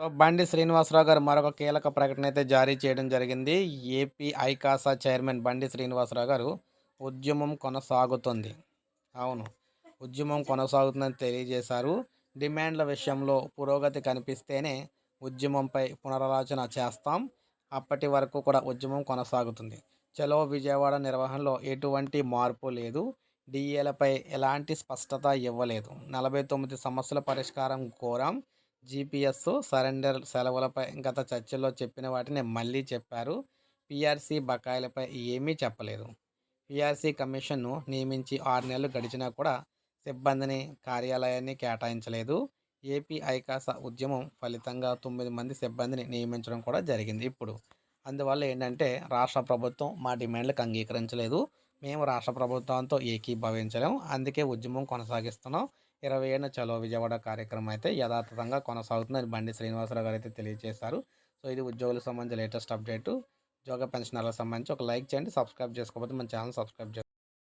So బండి శ్రీనివాసరావు గారు మరొక కీలక ప్రకటన అయితే జారీ చేయడం జరిగింది. ఏపీ ఐకాసా చైర్మన్ బండి శ్రీనివాసరావు గారు ఉద్యమం కొనసాగుతుంది. అవును ఉద్యమం కొనసాగుతుందని తెలియజేశారు. డిమాండ్ల విషయంలో పురోగతి కనిపిస్తేనే ఉద్యమంపై పునరాలోచన చేస్తాం. అప్పటి వరకు కూడా ఉద్యమం కొనసాగుతుంది. చలో విజయవాడ నిర్వహణలో ఎటువంటి మార్పు లేదు. డిఏలపై ఎలాంటి స్పష్టత ఇవ్వలేదు. నలభై తొమ్మిది సమస్యల పరిష్కారం కోరాం. జీపీఎస్ సరెండర్ సెలవులపై గత చర్చల్లో చెప్పిన వాటిని మళ్ళీ చెప్పారు. పీఆర్సీ బకాయిలపై ఏమీ చెప్పలేదు. పీఆర్సీ కమిషన్ను నియమించి ఆరు నెలలు గడిచినా కూడా సిబ్బందిని కార్యాలయాన్ని కేటాయించలేదు. ఏపీ ఐకాస ఉద్యమం ఫలితంగా తొమ్మిది మంది సిబ్బందిని నియమించడం కూడా జరిగింది ఇప్పుడు. అందువల్ల ఏంటంటే రాష్ట్ర ప్రభుత్వం మా డిమాండ్లకు అంగీకరించలేదు. మేము రాష్ట్ర ప్రభుత్వంతో ఏకీభవించలేము అందుకే ఉద్యమం కొనసాగిస్తున్నాం. ఇరవై ఏడున చలో విజయవాడ కార్యక్రమం అయితే యథాతథంగా కొనసాగుతుందని బండి శ్రీనివాసరావు గారు అయితే తెలియజేశారు. సో ఇది ఉద్యోగులకు సంబంధించి లేటెస్ట్ అప్డేట్. ఉద్యోగ పెన్షనర్లకు సంబంధించి ఒక లైక్ చేయండి సబ్స్క్రైబ్ చేసుకోకపోతే మన ఛానల్ సబ్స్క్రైబ్ చేసుకోండి